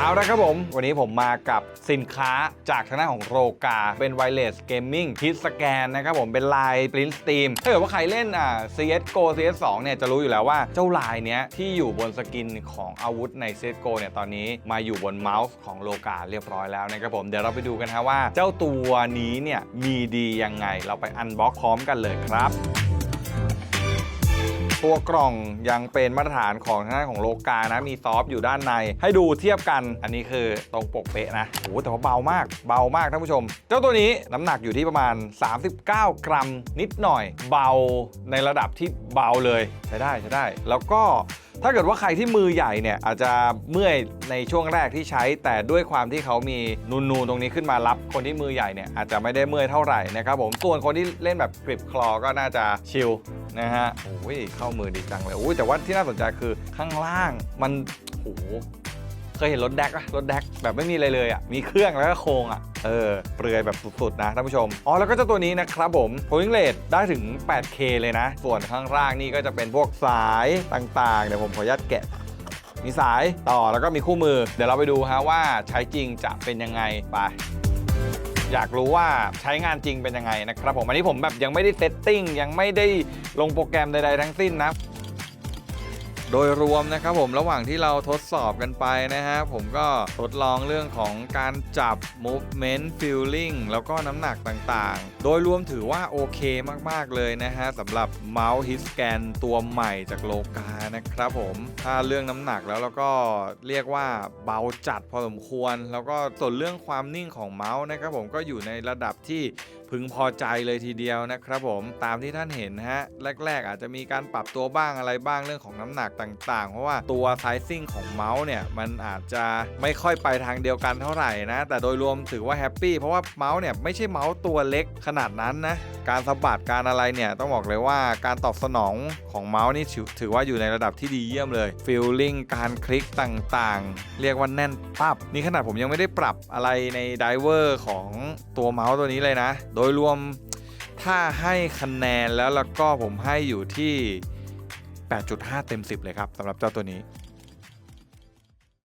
เอาละครับผม วันนี้ผมมากับสินค้าจากทางด้านของโรกา เป็นไวเลสเกมมิ่งคิดสแกนนะครับผมเป็นลายปริ้นสต e ีมถ้าเกิดว่าใครเล่นอ่า CSGO CS2 เนี่ยจะรู้อยู่แล้วว่าเจ้าลายเนี้ยที่อยู่บนสกินของอาวุธใน CSGO เนี่ยตอนนี้มาอยู่บนเมาส์ของโลกาเรียบร้อยแล้วนะครับผม เดี๋ยวเราไปดูกันฮะว่าเจ้าตัวนี้เนี่ยมีดียังไงเราไปอันบ็อกพร้อมกันเลยครับ ตัวกล่องยังเป็นมาตรฐานของทางด้านของโลกานะ มีซอฟต์อยู่ด้านใน ให้ดูเทียบกัน อันนี้คือตรงปกเป๊ะนะโอ้แต่ว่าเบามาก เบามากท่านผู้ชม เจ้าตัวนี้น้ำหนักอยู่ที่ประมาณ 39 กรัมนิดหน่อย เบาในระดับที่เบาเลยใช้ได้ใช้ได้ แล้วก็ถ้าเกิดว่าใครที่มือใหญ่เนี่ยอาจจะเมื่อยในช่วงแรกที่ใช้ แต่ด้วยความที่เขามีนูนๆตรงนี้ขึ้นมารับ คนที่มือใหญ่เนี่ยอาจจะไม่ได้เมื่อยเท่าไหร่นะครับผมส่วนคนที่เล่นแบบกริบคลอก็น่าจะชิล นะฮะโอ้ยเข้ามือดีจังเลยโอ้ยแต่ว่าที่น่าสนใจคือข้างล่างมันโอ้เคยเห็นรถแดกอะรถแดกแบบไม่มีอะไรเลยอะมีเครื่องแล้วก็โครงอะเออเปลือยแบบสุดๆนะท่านผู้ชมอ๋อแล้วก็เจ้าตัวนี้นะครับผม polling rate ได้ถึง 8K เลยนะ ส่วนข้างล่างนี่ก็จะเป็นพวกสายต่างๆ เดี๋ยวผมขออนุญาตแกะมีสายต่อแล้วก็มีคู่มือ เดี๋ยวเราไปดูฮะว่าใช้จริงจะเป็นยังไงไป อยากรู้ว่าใช้งานจริงเป็นยังไงนะครับผมอันนี้ผมแบบยังไม่ได้เซตติ้งยังไม่ได้ลงโปรแกรมใดๆทั้งสิ้นนะ โดยรวมนะครับผมระหว่างที่เราทดสอบกันไปนะฮะผมก็ทดลองเรื่องของการจับ movement feeling แล้วก็น้ำหนักต่างๆ โดยรวมถือว่าโอเคมากๆเลยนะฮะสำหรับเมาส์ hit scan ตัวใหม่จากโลกานะครับผมถ้าเรื่องน้ำหนักแล้วแล้วก็เรียกว่าเบาจัดพอสมควร แล้วก็ส่วนเรื่องความนิ่งของเมาส์นะครับผมก็อยู่ในระดับที่ พึงพอใจเลยทีเดียวนะครับผมตามที่ท่านเห็นฮะแรก ๆ อาจจะมีการปรับตัวบ้างอะไรบ้างเรื่องของน้ำหนักต่างๆ เพราะว่าตัวไซซิ่งของเมาส์เนี่ยมันอาจจะไม่ค่อยไปทางเดียวกันเท่าไหร่นะแต่โดยรวมถือว่าแฮปปี้เพราะว่าเมาส์เนี่ยไม่ใช่เมาส์ตัวเล็กขนาดนั้นนะการสะบัดการอะไรเนี่ยต้องบอกเลยว่าการตอบสนองของเมาส์นี่ถือว่าอยู่ในระดับที่ดีเยี่ยมเลยฟีลลิ่งการคลิกต่างๆ เรียกว่าแน่นปับนี่ขนาดผมยังไม่ได้ปรับอะไรในไดเวอร์ของตัวเมาส์ตัวนี้เลยนะโดยรวมถ้าให้คะแนนแล้วแล้วก็ผมให้อยู่ที่ 8.5 เต็ม 10 เลยครับสำหรับเจ้าตัวนี้